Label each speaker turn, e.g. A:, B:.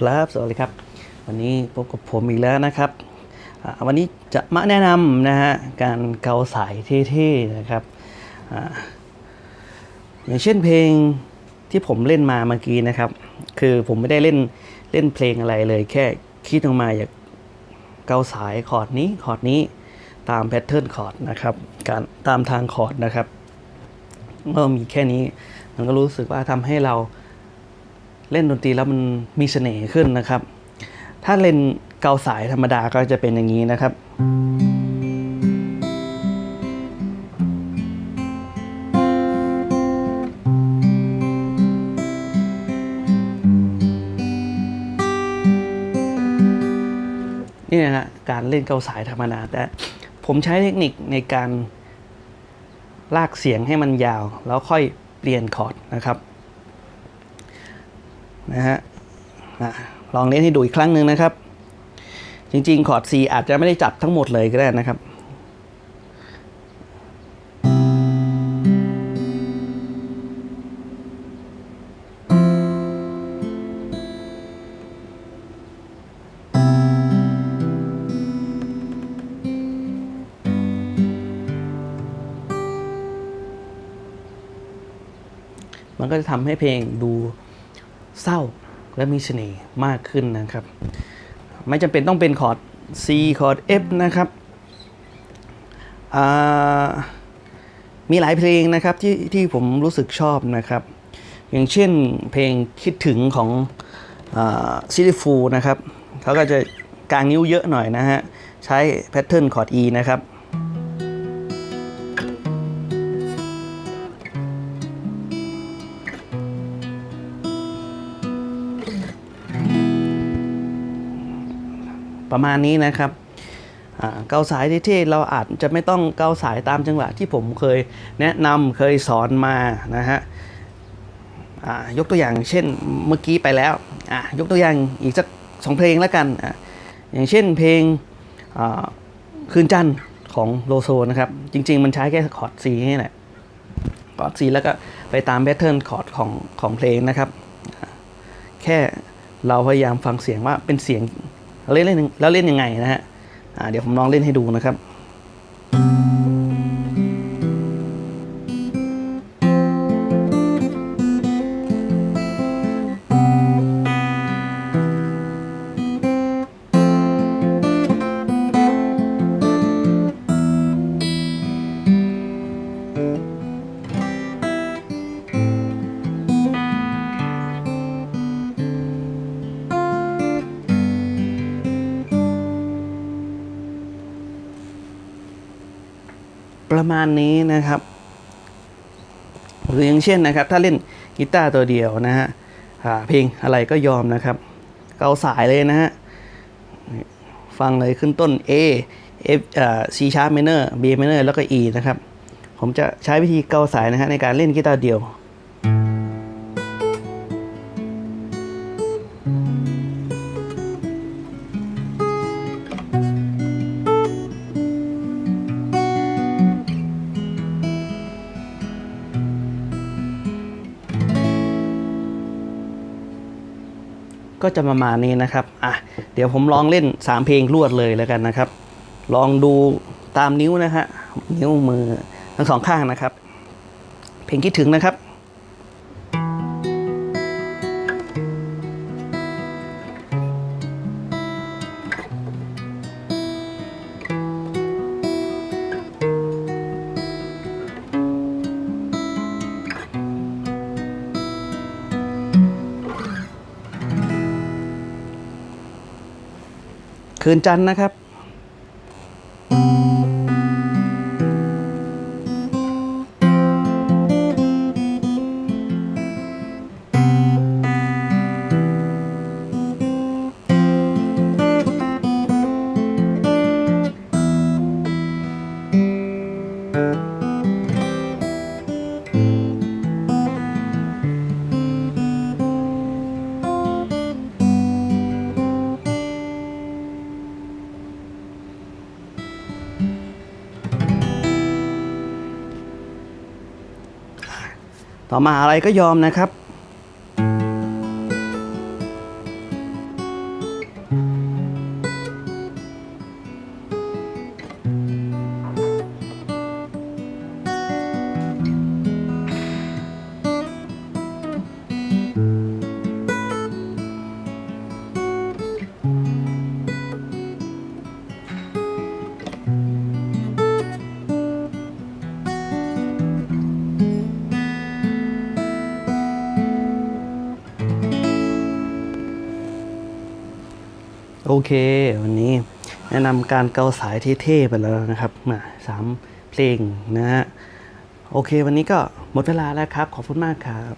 A: ครับสวัสดีครับ วันนี้พบกับผมอีกแล้วนะครับ วันนี้จะมาแนะนำนะฮะการเกาสายเท่ๆนะครับอย่างเช่นเพลงที่ผมเล่นมาเมื่อกี้นะครับ คือผมไม่ได้เล่นเล่นเพลงอะไรเลย แค่คิดออกมาอยากเกาสายคอร์ดนี้คอร์ดนี้ตามแพทเทิร์นคอร์ดนะครับการตามทางคอร์ดนะครับเมื่อมีแค่นี้มันก็รู้สึกว่าทำให้เรา เล่นดนตรีแล้วมันมีเสน่ห์ขึ้นนะครับ ถ้าเล่นเกาสายธรรมดาก็จะเป็นอย่างนี้นะครับนี่นะการเล่นเกาสายธรรมดาแต่ผมใช้เทคนิคในการลากเสียงให้มันยาว แล้วค่อยเปลี่ยนคอร์ดนะครับ นะฮะลองเล่นให้ดูอีกครั้งหนึ่งนะครับ จริงๆ คอร์ด C อาจจะไม่ได้จับทั้งหมดเลยก็ได้นะครับมันก็จะทำให้เพลงดู เศร้าและมีเสน่ห์มากขึ้นนะครับ ไม่จำเป็นต้องเป็นคอร์ด C คอร์ด F นะครับมีหลายเพลงนะครับที่ที่ผมรู้สึกชอบนะครับ อย่างเช่นเพลงคิดถึงของซิลิฟูนะครับเขาก็จะกลางนิ้วเยอะหน่อยนะฮะ ใช้แพทเทิร์นคอร์ด E นะครับ ประมาณนี้นะครับอ่าเกาสายเท่ๆเราอาจจะไม่ต้องเกาสายตามจังหวะที่ผมเคยแนะนำเคยสอนมานะฮะยกตัวอย่างเช่นเมื่อกี้ไปแล้วยกตัวอย่างอีกสักสองเพลงแล้วกันออย่างเช่นเพลงคืนจันทร์ของโลโซนะครับ จริง ๆ มันใช้แค่คอร์ด C นี่แหละคอร์ด C แล้วก็ไปตามแพทเทิร์นคอร์ดของของเพลงนะครับ แค่เราพยายามฟังเสียงว่าเป็นเสียง เล่นเล่นแล้วเล่นยังไงนะฮะเดี๋ยวผมลองเล่นให้ดูนะครับ ประมาณนี้นะครับหรืออย่างเช่นนะครับ ถ้าเล่นกีตาร์ตัวเดียวนะฮะเพลงอะไรก็ยอมนะครับเกาสายเลยนะฮะฟังเลยขึ้นต้น A F อ่า C sharp minor B minor แล้วก็ E นะครับ ผมจะใช้วิธีเกาสายนะฮะในการเล่นกีตาร์เดียว ก็จะประมาณนี้นะครับอะเดี๋ยวผมลองเล่น 3 เพลงรวดเลยแล้วกันนะครับ ลองดูตามนิ้วนะฮะนิ้วมือทั้งสองข้างนะครับ เพลงคิดถึงนะครับ คืนจันทร์นะครับ ต่อมาอะไรก็ยอมนะครับ โอเค วันนี้แนะนำการเกาสายเท่ๆไปแล้วนะครับมาสามเพลงนะฮะโอเค วันนี้ก็หมดเวลาแล้วครับ ขอบคุณมากครับ